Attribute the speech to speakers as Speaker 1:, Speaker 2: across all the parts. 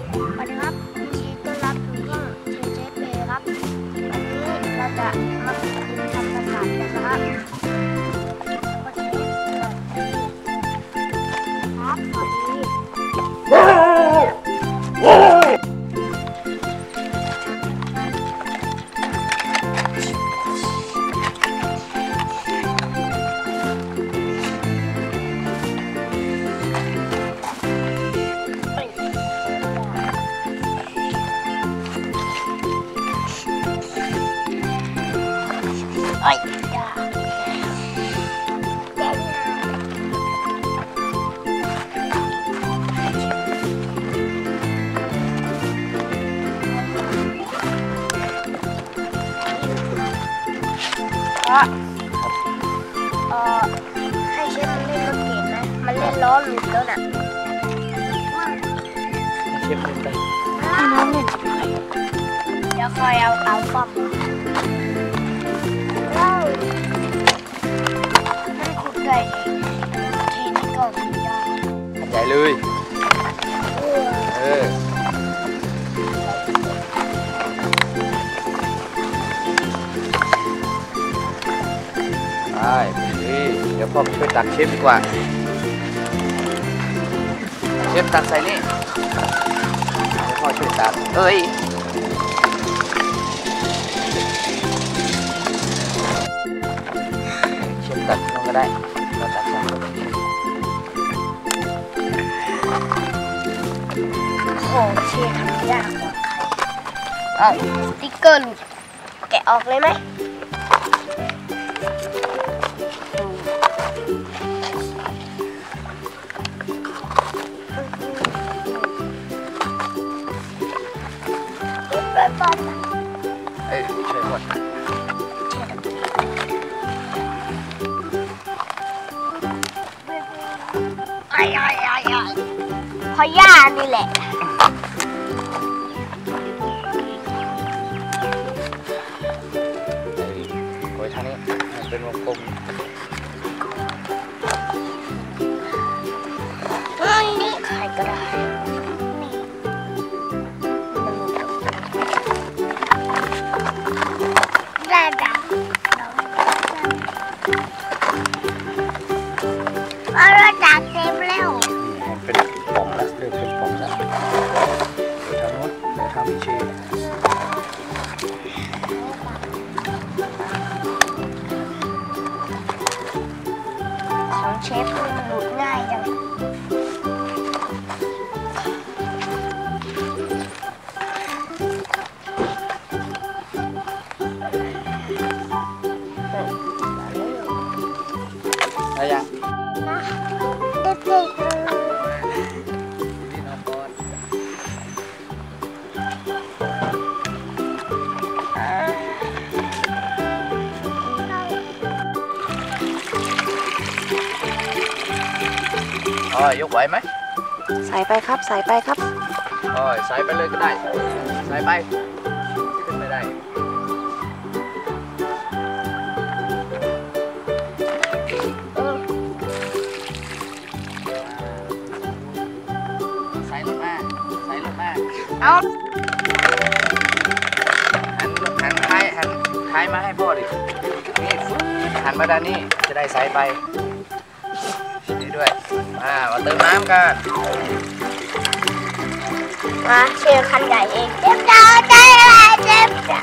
Speaker 1: สวัสดีครับยินดีต้อนรับสู่ช่องเชเจเปครับวันนี้เราจะมาทำประสาทกันนะครับ เอ้ เลยเออ
Speaker 2: เอ
Speaker 1: อ
Speaker 2: ไปนี่เดี๋ยวพ่อไปช่วยตักเชฟดีกว่า เชฟตักใส่นี่เดี๋ยวพ่อช่วยตักเอ้ยเชฟตักน้องก็ได้เราตักใส่
Speaker 1: โอ้เชฟทำยากกว่าใครเอาสติ๊กเกอร์หลุดแกะออกเลยไหมไปปอม
Speaker 2: เอ้ยช่วยก่อน
Speaker 1: ไอ้ไอ้ไอ้ไอ้พราะย่านี่แหละ
Speaker 2: เป็นวงกลม
Speaker 1: เฮ้ยนี่ใครก็ได้ได้ด้เอาเราจากเต็มแล้ว
Speaker 2: มันเป็นป่องแล้วเริ่มเป็นป่องแล้วเดี๋ยวทางโน้นเดี๋ยวทางพิเชษ
Speaker 1: เชฟมันหลุดง่ายจังเฮ้ยมา
Speaker 2: อ๋อยกไหวไหม
Speaker 3: ใส่ไปครับใส่ไปครับ
Speaker 2: อ๋อยใส่ไปเลยก็ได้ใส่ไปขึ้นไม่ได้
Speaker 1: เออ
Speaker 2: ใส่รถมาใส่รถมา
Speaker 1: เอา
Speaker 2: หันหันท้ายหันท้ายมาให้พ่อดินี่ฟึ๊ดหันมาด้านนี้จะได้ใส่ไปนี่ ด้วยมามาเติมน้ำกัน
Speaker 1: มาเชฟคันใหญ่เองเจ็บจ้าใจอะไรเจ็บจ้า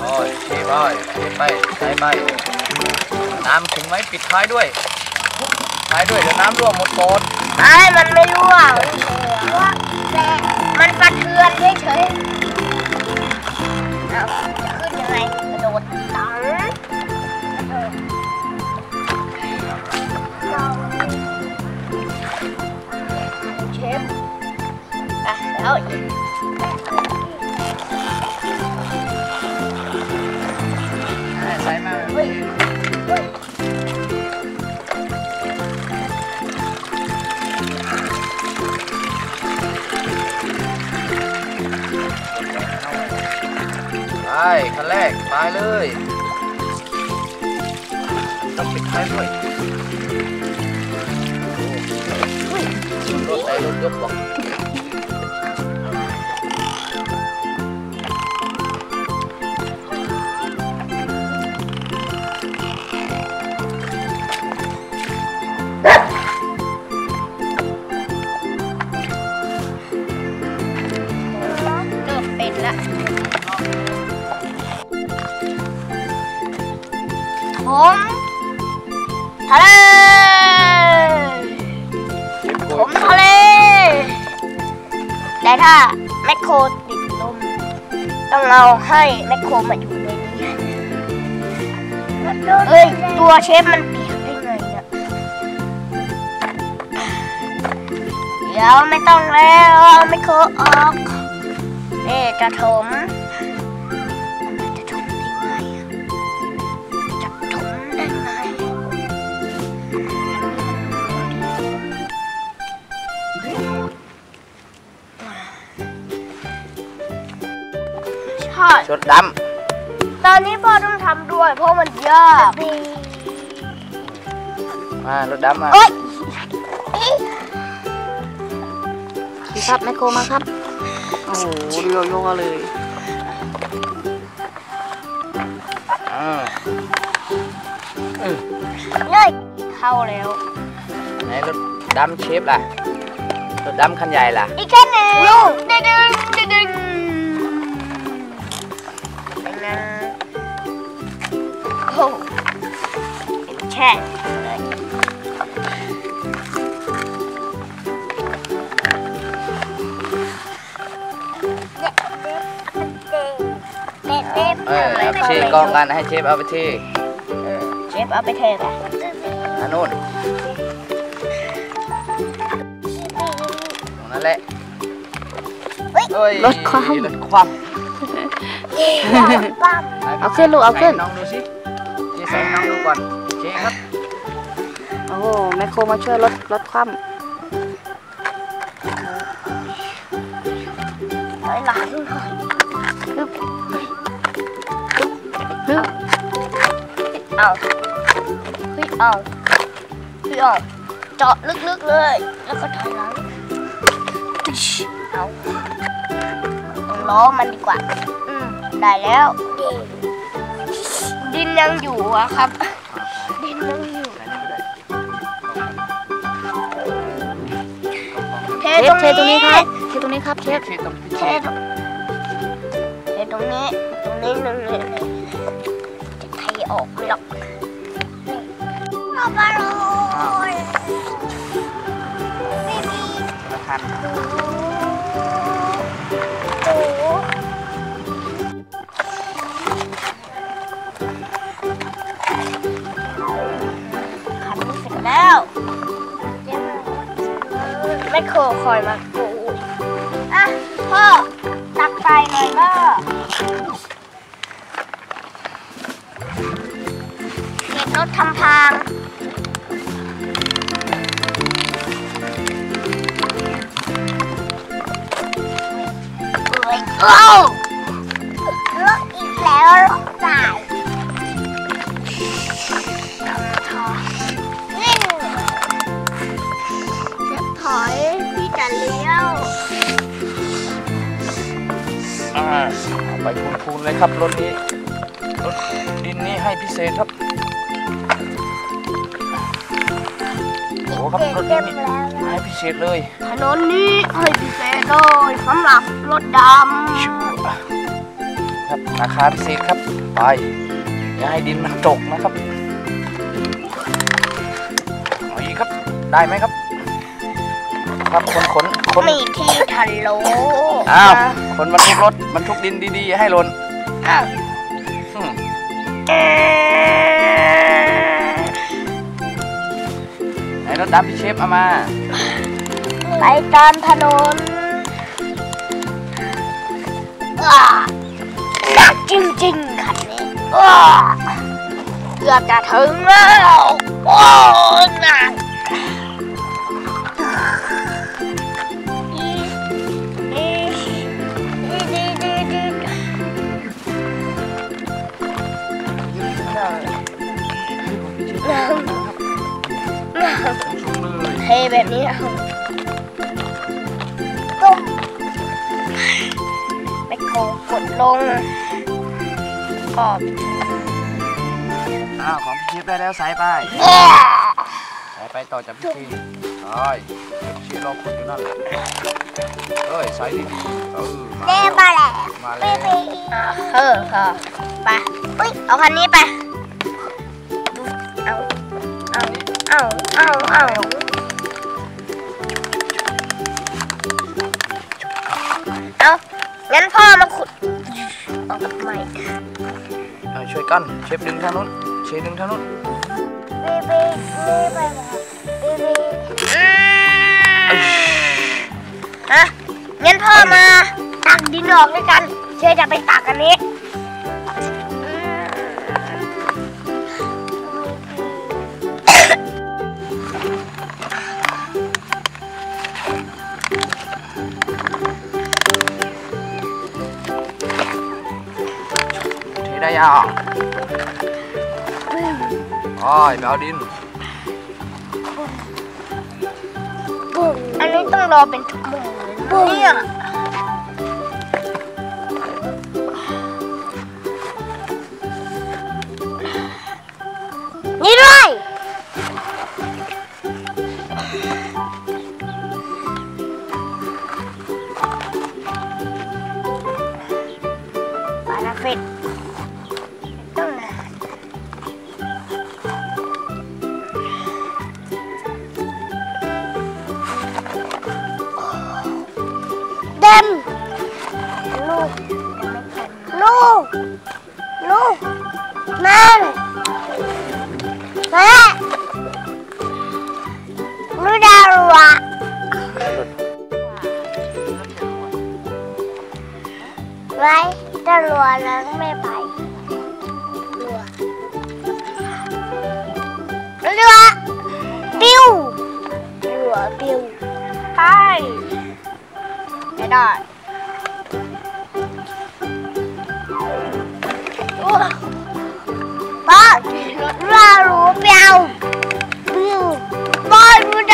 Speaker 2: โอ้ยเชฟโอ้ยเชฟไปใส่ไปน้ำถึงไหมปิดท้ายด้วยท้ายด้วยเดี๋ยวน้ำรั่วหมดโกน
Speaker 1: ไอ้มันไม่รู้อะแต่มันกระเทือนเฉยๆเอาจะขึ้นยังไง อะแล้วอีก
Speaker 2: ใส่มาแบบ
Speaker 1: เฮ้ย
Speaker 2: นี้
Speaker 1: เฮ้ย
Speaker 2: ไปคันแรกไปเลยต้องปิดท้ายด้วยโอ้รถไหนรถยกบอก
Speaker 1: เอาให้แมคโครมาอยู่ในนี้เอ้ย ตัวเชฟมันเปียกได้ไงเนี่ยเดี๋ยวไม่ต้องแล้วเอาแมคโครออกนี่จะถม ใช่
Speaker 2: ชดด
Speaker 1: ตอนนี้พ่อต้องทำด้วย เพราะมันยากำ
Speaker 2: มารถดำมา
Speaker 1: เอ้ย
Speaker 3: พี่ครับแมคโครมาครับ โอ้โหเรือโยกเลย
Speaker 2: อ่า
Speaker 1: เงยเข้าแล้ว
Speaker 2: ไหนรถดำเชฟล่ะ รถดำคันใหญ่ล่ะ
Speaker 1: อีกแค่หนึ่งดึงดึง ช่เลยเด็ดเด็ด
Speaker 2: เออเอาไปเทกองกันให้เชฟเอาไปเท
Speaker 1: เชฟเอาไปเทกัน
Speaker 2: อันนู้นตรงนั้นแหละเฮ้ย
Speaker 3: รถคว่ำ
Speaker 2: รถคว่ำ
Speaker 1: ปั้ม
Speaker 2: ไห
Speaker 3: เอาขึ้นลูกเอาขึ้น
Speaker 2: ใส่ให้น้องดูสิเจ๊ใส่ให้น้องดูก่อนเจ๊ครับ
Speaker 3: โอ้โหแมคโครมาช่วยรถรถคว่
Speaker 1: ถอยหลังหน่อย
Speaker 3: ฮึบฮึบ
Speaker 1: เอาเฮ้ยเอาเฮ้ยเอาเจาะลึกๆเลย แล้วก็ถอยหลังเอาต้องล้อมันดีกว่า อืม ได้แล้ว ดินยังอยู่อะครับ ต
Speaker 3: ฟ
Speaker 1: รง
Speaker 3: เทตรงนี้
Speaker 1: นี้
Speaker 3: ครับเทตรงนี้ครับเชฟ
Speaker 2: เชฟต้อง
Speaker 1: เทตรงเทตรงนี้ตรงนี้หนึ่งเลยจะเทออกไม่หรอกเอาไปเลยไม่มี
Speaker 2: ประทัน
Speaker 1: โไม่เคยคอยมากูอะพ่อตักไฟหน่อยพ่อเก็บรถทำพางเอ้
Speaker 2: ไปคูณๆเลยครับรถนี้รถดินนี้ให้พิเศษครับโอ้ครับรถดินนี้ให้พิเศษเลย
Speaker 1: ถนนนี้ให้พิเศษเลยสำหรับรถด
Speaker 2: ครับราคาพิเศษครับไปอย่าให้ดินมันจกนะครับเอาอีกครับได้ไหมครับ ครับคนขน คนำ
Speaker 1: มีที่ทะโล
Speaker 2: อ้าวคนบรรทุกรถบรรทุกดินดีๆอย่าให้หล่น
Speaker 1: อ้าว
Speaker 2: อืม
Speaker 1: เอ่อ
Speaker 2: ไหนรถดำพี่เชฟเอามา
Speaker 1: ไปตามถนนอ้าหนักจริงๆคันนี้อ้าเกือบจะถึงแล้วโอ้หนัก เทแบบนี้เอาตุ้มไปโคกดลงก็
Speaker 2: อ้าวของพี่เชฟได้แล้วสายไป
Speaker 1: เอ๊ะ
Speaker 2: สายไปต่อจากพี่ทีใช่เชฟรอคุณอยู่นั่นแหละเอ้ยสายดีๆเออมา
Speaker 1: เด้มาแล้ว
Speaker 2: มาแล้ว
Speaker 1: อะเออค่ะไปอุ้ยเอาคันนี้ไปเอาเอาเอาเอา งั้นพ่อมาขุดเอากับใหม่
Speaker 2: เอาช่วยกันเชฟดึงทางนู้นเชฟดึงทางนู้น
Speaker 1: บีบีบีไปบีบีฮะงั้นพ่อมาตักดินออกด้วยกัน เชยจะไปตักอันนี้
Speaker 2: โอ้ยไปเอาดิน
Speaker 1: อันนี้ต้องรอเป็นชั่วโมงเลยนะเนี่ย ไม่ได้ป้าเรือรูปิ้วปิ้วป้าเรือ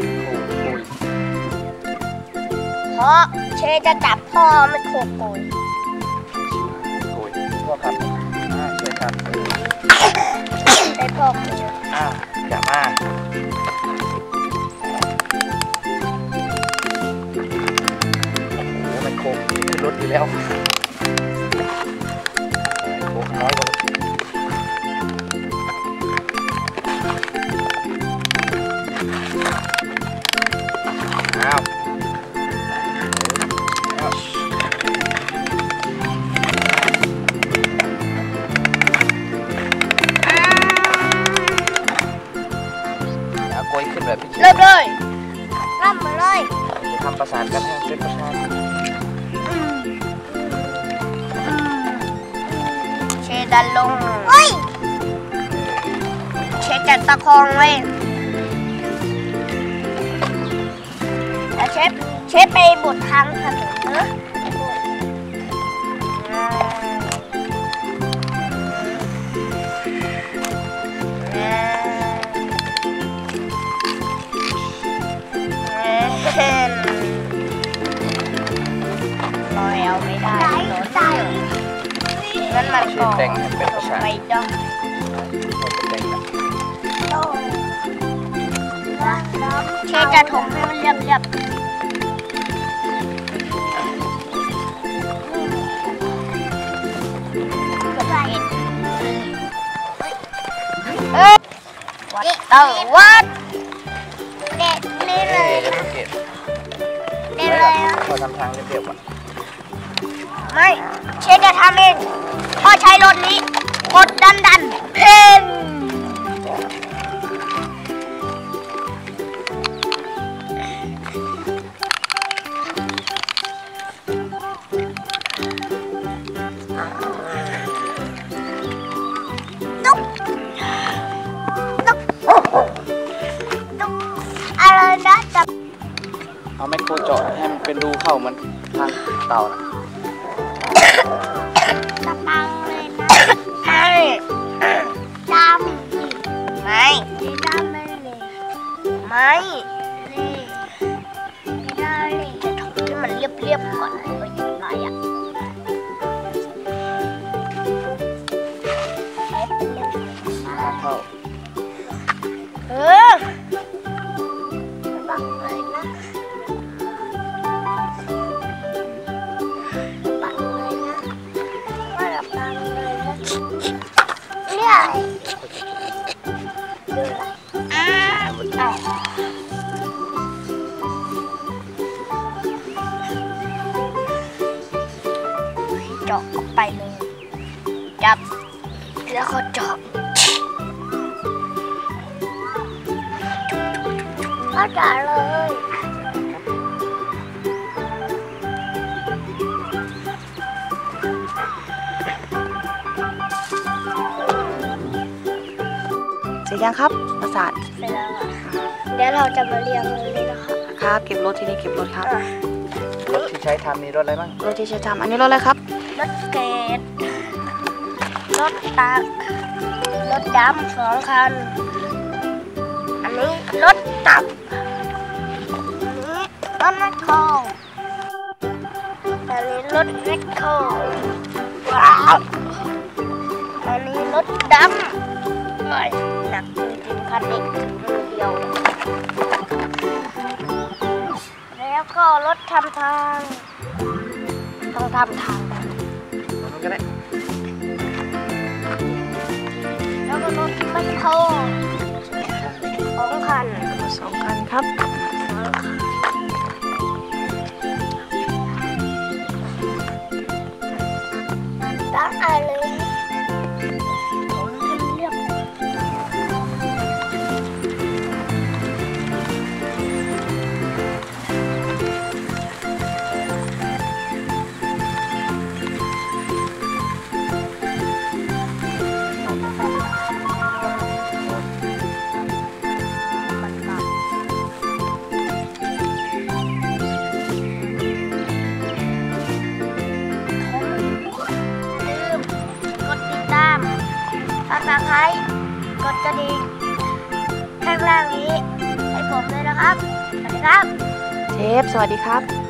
Speaker 1: เเพราะเชจะจับพ่อไม่โคกโกย
Speaker 2: โอยพ่อครับอ่าช่วยครับ
Speaker 1: ได้พ่อโกย
Speaker 2: อ่าอย่ามาโอ้โหมันโคกขึ้นรถอยู่แล้ว ยขึ้นแบบพี่
Speaker 1: เริ่มเลยเริ่มมาเลย
Speaker 2: จะทำประสานกันให้เป็นประสาน
Speaker 1: เชดันลงเฮ้ยเชจัดตะคองไว้แล้วเชฟเชฟไปบดทางถนนเนอะ ไม่ได้รถเยอะงั้นมันก็
Speaker 2: แต่งให้เป็นประสาน
Speaker 1: ไม่ได้
Speaker 2: แต่งนะ
Speaker 1: เชฟจะถมให้มันเรียบเรียบเอ้ยเออวัดเด็ดนี่เล
Speaker 2: เอ๊ะ
Speaker 1: ย
Speaker 2: ยังไม่เก็บ
Speaker 1: เด็ดเลยอะ
Speaker 2: พอทำทางเรียบๆก่อน
Speaker 1: ไม่เชฟจะทำเองพ่อใช้รถนี้กดดันดันเพนตุ๊กตุ๊กตุ๊ก
Speaker 2: เอาไมโครเจาะให้มันเป็นรูเข้ามือนทางเต่านะ
Speaker 1: จาะออกไปเลยจับ แล้วก็เจาะก็เจาะเลย
Speaker 3: ร็จยังครับประสาท
Speaker 1: เสร็จแล้วอะเดี๋ยวเราจะมาเรียงเลยนะคะ
Speaker 3: ครับเก็บรถที่นี่เก็บรถครับ
Speaker 1: อะ
Speaker 2: รถที่ใช้ทำมีรถอะไรบ้าง
Speaker 3: รถที่ใช้ทำอันนี้รถอะไรครับ
Speaker 1: รถเกตรถตักรถดำสองคัน อันนี้รถตักอันนี้รถแมคโครอันนี้รถแมคโครว้าวอันนี้รถดำ เฮ้ยหนักจริงๆคันนี้ถึงมือเดียว แล้วก็รถทำทางต้องทำทางกัน
Speaker 2: รถนู้นก็ได้
Speaker 1: แล้วก็รถแมคโครสองคัน
Speaker 3: สองคันครับ
Speaker 1: ตั้งอะไร
Speaker 2: วัสดีครับ